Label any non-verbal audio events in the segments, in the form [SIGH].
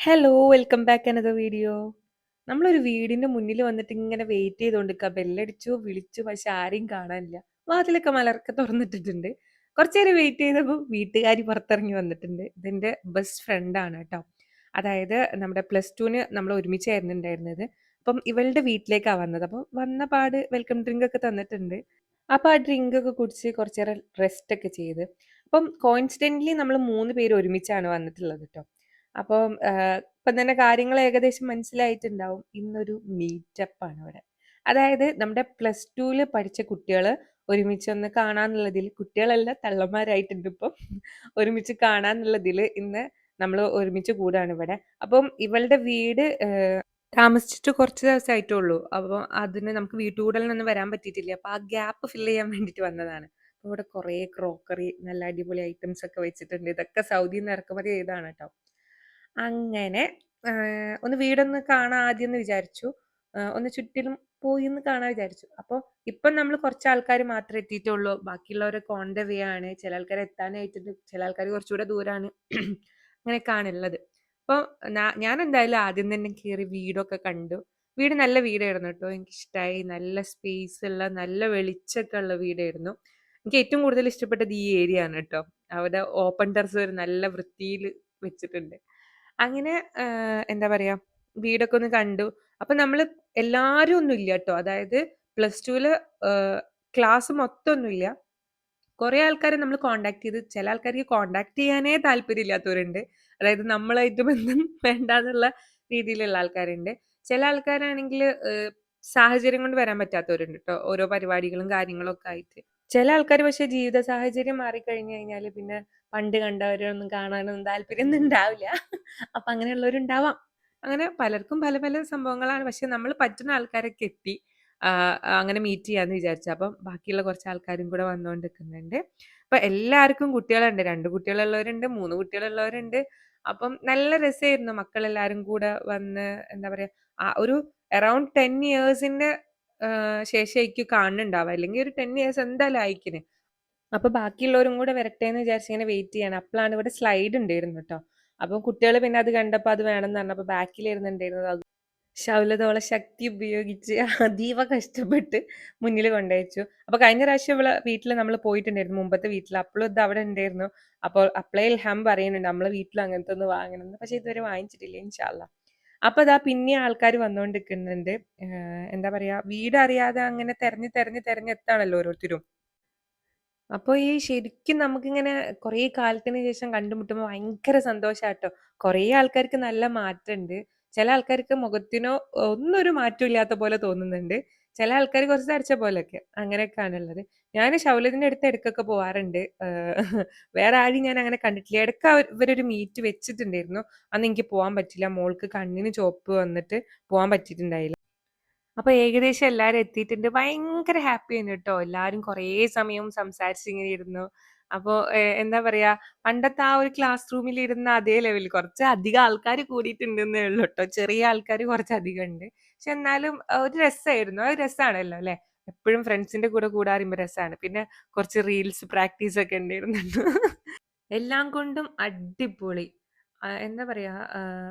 Hello welcome back another video നമ്മളൊരു വീടിന്റെ മുന്നിൽ വന്നിട്ട് ഇങ്ങനെ വെയിറ്റ് ചെയ്തുകൊണ്ടിരിക്കുക ബെല്ലടിച്ചു വിളിച്ചു പക്ഷെ ആരെയും കാണാനില്ല. വാതിലൊക്കെ മലർക്കെ തുറന്നിട്ടിട്ടുണ്ട്. കുറച്ചു നേരം വെയിറ്റ് ചെയ്തപ്പോൾ വീട്ടുകാരി പുറത്തിറങ്ങി വന്നിട്ടുണ്ട്. ഇതെന്റെ ബെസ്റ്റ് ഫ്രണ്ടാണ് കേട്ടോ. അതായത് നമ്മുടെ പ്ലസ് ടുവിന് നമ്മൾ ഒരുമിച്ചായിരുന്നു ഉണ്ടായിരുന്നത്. അപ്പം ഇവളുടെ വീട്ടിലേക്കാണ് വന്നത്. അപ്പം വന്ന പാട് വെൽക്കം ഡ്രിങ്ക് ഒക്കെ തന്നിട്ടുണ്ട്. അപ്പോൾ ആ ഡ്രിങ്ക് ഒക്കെ കുടിച്ച് കുറച്ചേറെ റെസ്റ്റ് ഒക്കെ ചെയ്ത്. അപ്പം കോയിൻസിഡന്റലി നമ്മൾ മൂന്ന് പേര് ഒരുമിച്ചാണ് വന്നിട്ടുള്ളത് കേട്ടോ. അപ്പം ഇപ്പം തന്നെ കാര്യങ്ങൾ ഏകദേശം മനസ്സിലായിട്ടുണ്ടാവും. ഇന്നൊരു മീറ്റപ്പ് ആണ് ഇവിടെ. അതായത് നമ്മുടെ പ്ലസ് ടുവിൽ പഠിച്ച കുട്ടികൾ ഒരുമിച്ച് ഒന്ന് കാണാന്നുള്ളതിൽ കുട്ടികളല്ല തള്ളന്മാരായിട്ടുണ്ട് ഇപ്പം. ഒരുമിച്ച് കാണാന്നുള്ളതിൽ ഇന്ന് നമ്മൾ ഒരുമിച്ച് കൂടാണ് ഇവിടെ. അപ്പം ഇവളുടെ വീട് താമസിച്ചിട്ട് കുറച്ച് ദിവസമായിട്ടേ ഉള്ളൂ അപ്പം അതിന് നമുക്ക് വീട്ടുകൂടലിനൊന്നും വരാൻ പറ്റിയിട്ടില്ല. അപ്പം ആ ഗ്യാപ്പ് ഫില്ല് ചെയ്യാൻ വേണ്ടിയിട്ട് വന്നതാണ്. അപ്പോൾ ഇവിടെ കുറേ ക്രോക്കറി നല്ല അടിപൊളി ഐറ്റംസ് ഒക്കെ വെച്ചിട്ടുണ്ട്. ഇതൊക്കെ സൗദിയിൽ നിന്ന് ഇറക്കുമതി ചെയ്താണ് ട്ടോ. അങ്ങനെ ഒന്ന് വീടൊന്ന് കാണാൻ ആദ്യം എന്ന് വിചാരിച്ചു. ഒന്ന് ചുറ്റിലും പോയി എന്ന് കാണാൻ വിചാരിച്ചു. അപ്പൊ ഇപ്പം നമ്മൾ കുറച്ച് ആൾക്കാർ മാത്രമേ എത്തിയിട്ടുള്ളൂ. ബാക്കിയുള്ളവരൊക്കെ ഓൺ ദ വേ ആണ്. ചില ആൾക്കാർ എത്താനായിട്ടുണ്ട്. ചില ആൾക്കാർ കുറച്ചുകൂടെ ദൂരാണ്. അങ്ങനെയൊക്കെയാണ് ഇള്ളത്. അപ്പൊ ഞാൻ എന്തായാലും ആദ്യം തന്നെ കയറി വീടൊക്കെ കണ്ടു. വീട് നല്ല വീടായിരുന്നു ട്ടോ. എനിക്കിഷ്ടായി. നല്ല സ്പേസ് ഉള്ള നല്ല വെളിച്ചൊക്കെ ഉള്ള വീടായിരുന്നു. എനിക്ക് ഏറ്റവും കൂടുതൽ ഇഷ്ടപ്പെട്ടത് ഈ ഏരിയ ആണ് കേട്ടോ അവിടെ ഓപ്പൺ ടെറസ് വരെ നല്ല വൃത്തിയിൽ വെച്ചിട്ടുണ്ട്. അങ്ങനെ എന്താ പറയാ വീടൊക്കെ ഒന്ന് കണ്ടു. അപ്പൊ നമ്മൾ എല്ലാരും ഒന്നും ഇല്ല ട്ടോ. അതായത് പ്ലസ് ടുവിൽ ക്ലാസ് മൊത്തം ഒന്നുമില്ല. കുറേ ആൾക്കാരെ നമ്മൾ കോൺടാക്ട് ചെയ്ത് ചില ആൾക്കാർക്ക് കോൺടാക്ട് ചെയ്യാനേ താല്പര്യമില്ലാത്തവരുണ്ട്. അതായത് നമ്മളായിട്ട് ബന്ധം [LAUGHS] വേണ്ടാന്നുള്ള രീതിയിലുള്ള ആൾക്കാരുണ്ട്. ചില ആൾക്കാരാണെങ്കിൽ ഏഹ്, സാഹചര്യം കൊണ്ട് വരാൻ പറ്റാത്തവരുണ്ട് ട്ടോ. ഓരോ പരിപാടികളും കാര്യങ്ങളും ഒക്കെ ആയിട്ട്. ചില ആൾക്കാർ പക്ഷെ ജീവിത സാഹചര്യം മാറിക്കഴിഞ്ഞു കഴിഞ്ഞാൽ പിന്നെ പണ്ട് കണ്ടവരൊന്നും കാണാനൊന്നും താല്പര്യമൊന്നും ഉണ്ടാവില്ല. അപ്പൊ അങ്ങനെയുള്ളവരുണ്ടാവാം. അങ്ങനെ പലർക്കും പല പല സംഭവങ്ങളാണ്. പക്ഷെ നമ്മൾ പറ്റുന്ന ആൾക്കാരൊക്കെ എത്തി. അങ്ങനെ മീറ്റ് ചെയ്യാന്ന് വിചാരിച്ചു. അപ്പം ബാക്കിയുള്ള കുറച്ച് ആൾക്കാരും കൂടെ വന്നുകൊണ്ടിരിക്കുന്നുണ്ട് അപ്പൊ എല്ലാവർക്കും കുട്ടികളുണ്ട്. രണ്ട് കുട്ടികളുള്ളവരുണ്ട്, മൂന്ന് കുട്ടികളുള്ളവരുണ്ട്. അപ്പം നല്ല രസമായിരുന്നു മക്കളെല്ലാരും കൂടെ വന്ന് എന്താ പറയാ ആ ഒരു അറൗണ്ട് 10 ഇയേഴ്സിന്റെ ശേഷം ശേഷായിരിക്കും കാണുന്നുണ്ടാവുക അല്ലെങ്കിൽ ഒരു ടെൻ ഇയേഴ്സ് എന്തായാലും ആയിക്കിന്. അപ്പൊ ബാക്കിയുള്ളവരും കൂടെ വരട്ടെ എന്ന് വിചാരിച്ച് ഇങ്ങനെ വെയിറ്റ് ചെയ്യണം അപ്പോഴാണ് ഇവിടെ സ്ലൈഡ് ഉണ്ടായിരുന്നു കേട്ടോ അപ്പം കുട്ടികൾ പിന്നെ അത് കണ്ടപ്പോ അത് വേണംന്ന് പറഞ്ഞപ്പോ ബാക്കിലായിരുന്നു ഉണ്ടായിരുന്നത്. അത് ശൗലതോള ശക്തി ഉപയോഗിച്ച് അതീവ കഷ്ടപ്പെട്ട് മുന്നിൽ കൊണ്ടയച്ചു. അപ്പൊ കഴിഞ്ഞ പ്രാവശ്യം ഇവിടെ വീട്ടിൽ നമ്മൾ പോയിട്ടുണ്ടായിരുന്നു. മുമ്പത്തെ വീട്ടിൽ അപ്പോഴും ഇത് അവിടെ ഉണ്ടായിരുന്നു. അപ്പോൾ അപ്പളേ ഇൽഹാം പറയുന്നുണ്ട് നമ്മളെ വീട്ടിൽ അങ്ങനത്തെ ഒന്ന് വാങ്ങണമെന്ന് പക്ഷെ ഇതുവരെ വാങ്ങിച്ചിട്ടില്ല ഇൻഷാല്ല അള്ളാ. അപ്പൊ ദാ പിന്നെ ആൾക്കാർ വന്നോണ്ടിരിക്കുന്നുണ്ട്. എന്താ പറയാ വീട് അറിയാതെ അങ്ങനെ തെരഞ്ഞു തെരഞ്ഞു തെരഞ്ഞെത്താണല്ലോ ഓരോരുത്തരും. അപ്പൊ ഈ ശരിക്കും നമുക്കിങ്ങനെ കുറേ കാലത്തിന് ശേഷം കണ്ടുമുട്ടുമ്പോ ഭയങ്കര സന്തോഷാട്ടോ. കുറേ ആൾക്കാർക്ക് നല്ല മാറ്റണ്ട്. ചില ആൾക്കാർക്ക് മുഖത്തിനോ ഒന്നും ഒരു ഇല്ലാത്ത പോലെ തോന്നുന്നുണ്ട്. ചില ആൾക്കാർ കുറച്ച് തടിച്ച പോലെയൊക്കെ. അങ്ങനെയൊക്കെയാണുള്ളത്. ഞാൻ ഷൗലതിന്റെ അടുത്ത് ഇടയ്ക്കൊക്കെ പോവാറുണ്ട്. ഏഹ് വേറെ ആരും ഞാൻ അങ്ങനെ കണ്ടിട്ടില്ല. ഇടയ്ക്ക് അവർ ഇവരൊരു മീറ്റ് വെച്ചിട്ടുണ്ടായിരുന്നു. അന്ന് എനിക്ക് പോവാൻ പറ്റില്ല. മോൾക്ക് കണ്ണിന് ചോപ്പ് വന്നിട്ട് പോവാൻ പറ്റിയിട്ടുണ്ടായില്ല. അപ്പൊ ഏകദേശം എല്ലാരും എത്തിയിട്ടുണ്ട്. ഭയങ്കര ഹാപ്പി ആണ് കേട്ടോ എല്ലാരും കുറേ സമയം സംസാരിച്ചിങ്ങനെ ഇരുന്നു. അപ്പൊ എന്താ പറയാ പണ്ടത്തെ ആ ഒരു ക്ലാസ് റൂമിൽ ഇരുന്ന അതേ ലെവലിൽ കുറച്ച് അധികം ആൾക്കാർ കൂടിയിട്ടുണ്ടെന്നേ ഉള്ളൂ കേട്ടോ ചെറിയ ആൾക്കാർ കുറച്ച് അധികം ഉണ്ട്. പക്ഷെ എന്നാലും ഒരു രസമായിരുന്നു ഒരു രസമാണല്ലോ ല്ലേ? എപ്പോഴും ഫ്രണ്ട്സിന്റെ കൂടെ കൂടാറുമ്പോൾ രസമാണ്. പിന്നെ കുറച്ച് റീൽസ് പ്രാക്ടീസ് ഒക്കെ ഉണ്ടായിരുന്നു. എല്ലാം കൊണ്ടും അടിപൊളി. എന്താ പറയാ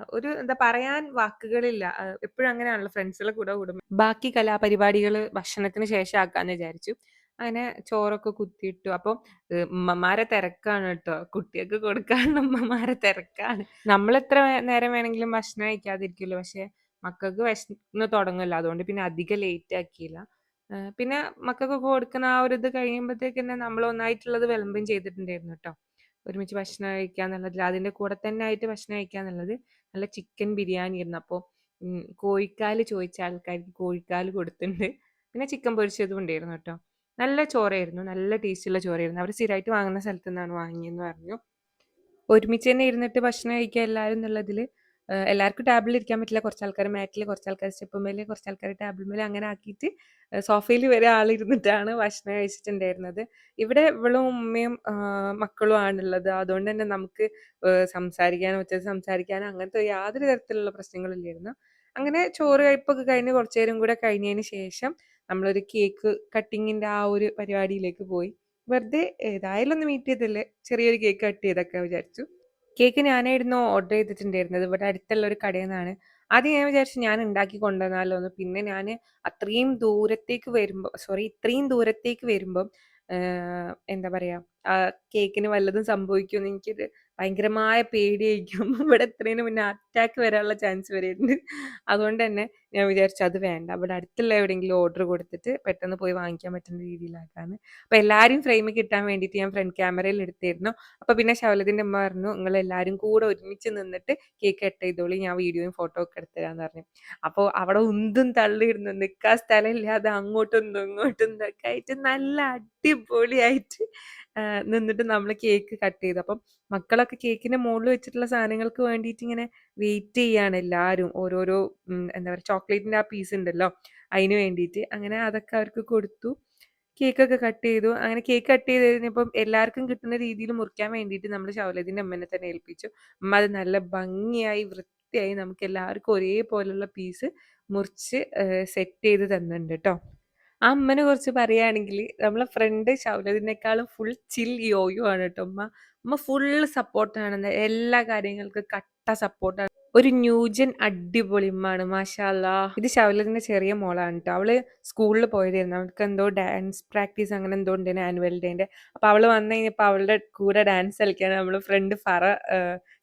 ഒരു എന്താ പറയാൻ വാക്കുകളില്ല. ആഹ്, എപ്പഴും അങ്ങനെയാണല്ലോ ഫ്രണ്ട്സുകളെ കൂടെ കൂടുമ്പോ. ബാക്കി കലാപരിപാടികൾ ഭക്ഷണത്തിന് ശേഷം ആക്കാന്ന് വിചാരിച്ചു. അങ്ങനെ ചോറൊക്കെ കുത്തിയിട്ടു. അപ്പൊ ഏഹ്, ഉമ്മമാരെ തിരക്കാണ് ട്ടോ. കുട്ടികൾക്ക് കൊടുക്കാനുള്ള ഉമ്മമാരെ തിരക്കാണ്. നമ്മളെത്ര നേരം വേണമെങ്കിലും ഭക്ഷണം കഴിക്കാതിരിക്കുമല്ലോ. പക്ഷെ മക്കൾക്ക് വിശന്ന് തുടങ്ങുമല്ലോ. അതുകൊണ്ട് പിന്നെ അധികം ലേറ്റ് ആക്കിയില്ല. പിന്നെ മക്കൾക്കൊക്കെ കൊടുക്കുന്ന ആ ഒരു ഇത് കഴിയുമ്പത്തേക്കെന്നെ നമ്മൾ ഒന്നായിട്ടുള്ളത് വിളമ്പുകയും ചെയ്തിട്ടുണ്ടായിരുന്നു ട്ടോ. ഒരുമിച്ച് ഭക്ഷണം കഴിക്കുക എന്നുള്ളതിൽ അതിന്റെ കൂടെ തന്നെ ആയിട്ട് ഭക്ഷണം കഴിക്കുക എന്നുള്ളത് നല്ല ചിക്കൻ ബിരിയാണി ആയിരുന്നു അപ്പോൾ കോഴിക്കാൽ ചോദിച്ച ആൾക്കാർക്ക് കോഴിക്കാൽ കൊടുത്തിട്ടുണ്ട്. പിന്നെ ചിക്കൻ പൊരിച്ചതും ഉണ്ടായിരുന്നു കേട്ടോ നല്ല ചോറായിരുന്നു. നല്ല ടേസ്റ്റുള്ള ചോറായിരുന്നു. അവർ സ്ഥിരമായിട്ട് വാങ്ങുന്ന സ്ഥലത്തു നിന്നാണ് വാങ്ങിയെന്ന് പറഞ്ഞു. ഒരുമിച്ച് തന്നെ ഇരുന്നിട്ട് ഭക്ഷണം കഴിക്കുക എല്ലാവരും എന്നുള്ളതിൽ ഏഹ്, എല്ലാവർക്കും ടേബിളിൽ ഇരിക്കാൻ പറ്റില്ല. കുറച്ച് ആൾക്കാർ മാറ്റിൽ കുറച്ച് ആൾക്കാർ സ്റ്റെപ്പ് മേലെ കുറച്ച് ആൾക്കാർ ടാബിൾ മേലെ അങ്ങനെ ആക്കിയിട്ട് സോഫയിൽ വരെ ആളിരുന്നിട്ടാണ് ഭക്ഷണം കഴിച്ചിട്ടുണ്ടായിരുന്നത്. ഇവിടെ ഇവളും ഉമ്മയും മക്കളും ആണുള്ളത്. അതുകൊണ്ട് തന്നെ നമുക്ക് സംസാരിക്കാനോ ഉച്ചത്തിൽ സംസാരിക്കാനോ അങ്ങനത്തെ യാതൊരു തരത്തിലുള്ള പ്രശ്നങ്ങളില്ലായിരുന്നു അങ്ങനെ ചോറ് കഴിപ്പൊക്കെ കഴിഞ്ഞ് കുറച്ച് നേരം കൂടെ കഴിഞ്ഞതിന് ശേഷം നമ്മളൊരു കേക്ക് കട്ടിങ്ങിന്റെ ആ ഒരു പരിപാടിയിലേക്ക് പോയി. വെറുതെ ഏതായാലും ഒന്ന് മീറ്റ് ചെയ്തല്ലേ ചെറിയൊരു കേക്ക് കട്ട് ചെയ്തൊക്കെ വിചാരിച്ചു. കേക്ക് ഞാനായിരുന്നു ഓർഡർ ചെയ്തിട്ടുണ്ടായിരുന്നത്. ഇവിടെ അടുത്തുള്ള ഒരു കടയിൽ നിന്നാണ്. ആദ്യം ഞാൻ വിചാരിച്ചു ഞാൻ ഉണ്ടാക്കി കൊണ്ടുവന്നാലോ എന്ന്. പിന്നെ ഞാൻ അത്രയും ദൂരത്തേക്ക് വരുമ്പോൾ സോറി ഇത്രയും ദൂരത്തേക്ക് വരുമ്പം എന്താ പറയാ ആ കേക്കിന് വല്ലതും സംഭവിക്കുമെന്ന് എനിക്കൊരു ഭയങ്കരമായ പേടിയായിരിക്കും. [LAUGHS] ഇവിടെ ഇത്രയും മുന്നേ അറ്റാക്ക് വരാനുള്ള ചാൻസ് വരെയുണ്ട്. അതുകൊണ്ട് തന്നെ ഞാൻ വിചാരിച്ചു അത് വേണ്ട. ഇവിടെ അടുത്തുള്ള എവിടെയെങ്കിലും ഓർഡർ കൊടുത്തിട്ട് പെട്ടെന്ന് പോയി വാങ്ങിക്കാൻ പറ്റുന്ന രീതിയിലാക്കാന്ന്. അപ്പൊ എല്ലാരും ഫ്രെയിമിൽ കിട്ടാൻ വേണ്ടിയിട്ട് ഞാൻ ഫ്രണ്ട് ക്യാമറയിൽ എടുത്തിരുന്നു. അപ്പൊ പിന്നെ ശൗലതിന്റെ അമ്മ പറഞ്ഞു നിങ്ങൾ എല്ലാരും കൂടെ ഒരുമിച്ച് നിന്നിട്ട് കേക്ക് കട്ട് ചെയ്തോളി. ഞാൻ വീഡിയോയും ഫോട്ടോ ഒക്കെ എടുത്തരാന്ന് പറഞ്ഞു. അപ്പൊ അവിടെ ഉന്തും തള്ളിയിരുന്നു. നിക്കാൻ സ്ഥലമില്ലാതെ അങ്ങോട്ടും ഇങ്ങോട്ടും ഇതൊക്കെ ആയിട്ട് നല്ല അടിപൊളിയായിട്ട് നിന്നിട്ട് നമ്മൾ കേക്ക് കട്ട് ചെയ്തു. അപ്പം മക്കളൊക്കെ കേക്കിന്റെ മുകളിൽ വെച്ചിട്ടുള്ള സാധനങ്ങൾക്ക് വേണ്ടിയിട്ട് ഇങ്ങനെ വെയിറ്റ് ചെയ്യാണ് എല്ലാരും. ഓരോരോ എന്താ പറയാ ചോക്ലേറ്റിന്റെ ആ പീസ് ഉണ്ടല്ലോ അതിന് വേണ്ടിയിട്ട്. അങ്ങനെ അതൊക്കെ അവർക്ക് കൊടുത്തു. കേക്കൊക്കെ കട്ട് ചെയ്തു. അങ്ങനെ കേക്ക് കട്ട് ചെയ്ത് കഴിഞ്ഞപ്പം എല്ലാവർക്കും കിട്ടുന്ന രീതിയിൽ മുറിക്കാൻ വേണ്ടിയിട്ട് നമ്മൾ ശൗലതിന്റെ അമ്മനെ തന്നെ ഏൽപ്പിച്ചു. അമ്മ അത് നല്ല ഭംഗിയായി വൃത്തിയായി നമുക്ക് എല്ലാവർക്കും ഒരേപോലുള്ള പീസ് മുറിച്ച് സെറ്റ് ചെയ്ത് തന്നിട്ടുണ്ട് കേട്ടോ ആ അമ്മനെ കുറിച്ച് പറയുകയാണെങ്കിൽ നമ്മളെ ഫ്രണ്ട് ശൗലതിനേക്കാളും ഫുൾ ചിൽ യോയോ ആണ് കേട്ടോ അമ്മ അമ്മ ഫുള്ള് സപ്പോർട്ടാണ്. എല്ലാ കാര്യങ്ങൾക്കും കട്ട സപ്പോർട്ടാണ്. ഒരു ന്യൂജൻ അടിപൊളി ഉമ്മാണ് മാഷാ അല്ലാഹ്. ഇത് ശൗലതിന്റെ ചെറിയ മോളാണ് കേട്ടോ അവൾ സ്കൂളിൽ പോയതായിരുന്നു. അവൾക്ക് എന്തോ ഡാൻസ് പ്രാക്ടീസ് അങ്ങനെ എന്തോ ഉണ്ടായിരുന്നു ആനുവൽ ഡേന്റെ. അപ്പൊ അവൾ വന്നു കഴിഞ്ഞപ്പോ അവളുടെ കൂടെ ഡാൻസ് കളിക്കാൻ നമ്മൾ ഫ്രണ്ട് ഫറ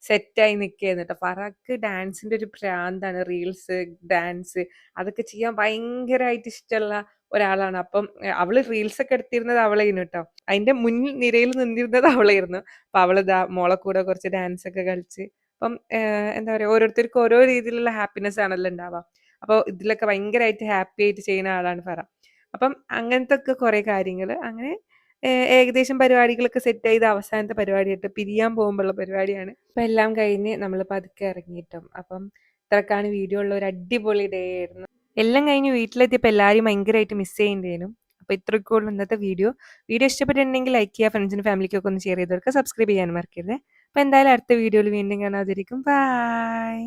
സെറ്റായി നിൽക്കുകയായിരുന്നു കേട്ടോ ഫറക്ക് ഡാൻസിന്റെ ഒരു പ്രാന്താണ് റീൽസ്, ഡാൻസ് അതൊക്കെ ചെയ്യാൻ ഭയങ്കരമായിട്ട് ഇഷ്ടമുള്ള ഒരാളാണ്. അപ്പം അവൾ റീൽസ് ഒക്കെ എടുത്തിരുന്നത് അവളായിരുന്നു കേട്ടോ അതിന്റെ മുന്നിൽ നിരയിൽ നിന്നിരുന്നത് അവളായിരുന്നു. അപ്പൊ അവൾ മോളെ കൂടെ കുറച്ച് ഡാൻസ് ഒക്കെ കളിച്ച് അപ്പം എന്താ പറയുക ഓരോരുത്തർക്കും ഓരോ രീതിയിലുള്ള ഹാപ്പിനെസ് ആണല്ലോ ഉണ്ടാവുക. അപ്പോൾ ഇതിലൊക്കെ ഭയങ്കരമായിട്ട് ഹാപ്പി ആയിട്ട് ചെയ്യുന്ന ആളാണ് ഫറ. അപ്പം അങ്ങനത്തെ ഒക്കെ കുറേ കാര്യങ്ങൾ അങ്ങനെ ഏകദേശം പരിപാടികളൊക്കെ സെറ്റ് ചെയ്ത് അവസാനത്തെ പരിപാടിയായിട്ട് പിരിയാൻ പോകുമ്പോഴുള്ള പരിപാടിയാണ്. അപ്പം എല്ലാം കഴിഞ്ഞ് നമ്മൾ പതുക്കെ ഇറങ്ങിയിട്ടും ട്ടോ. അപ്പം ഇത്രക്കാണ് വീഡിയോ ഉള്ള ഒരു അടിപൊളി ഡേ ആയിരുന്നു. എല്ലാം കഴിഞ്ഞ് വീട്ടിലെത്തിയപ്പോൾ എല്ലാവരും ഭയങ്കരമായിട്ട് മിസ് ചെയ്യുന്നുണ്ടായിരുന്നു. അപ്പം ഇത്രയ്ക്കുള്ള ഇന്നത്തെ വീഡിയോ. വീഡിയോ ഇഷ്ടപ്പെട്ടിട്ടുണ്ടെങ്കിൽ ലൈക്ക് ചെയ്യുക. ഫ്രണ്ട്സിനും ഫാമിലിക്കൊക്കെ ഒന്ന് ഷെയർ ചെയ്ത് കൊടുക്കുക. സബ്സ്ക്രൈബ് ചെയ്യാൻ മറക്കരുത്. അപ്പൊ എന്തായാലും അടുത്ത വീഡിയോയിൽ വീണ്ടും കാണാതിരിക്കും. ബൈ.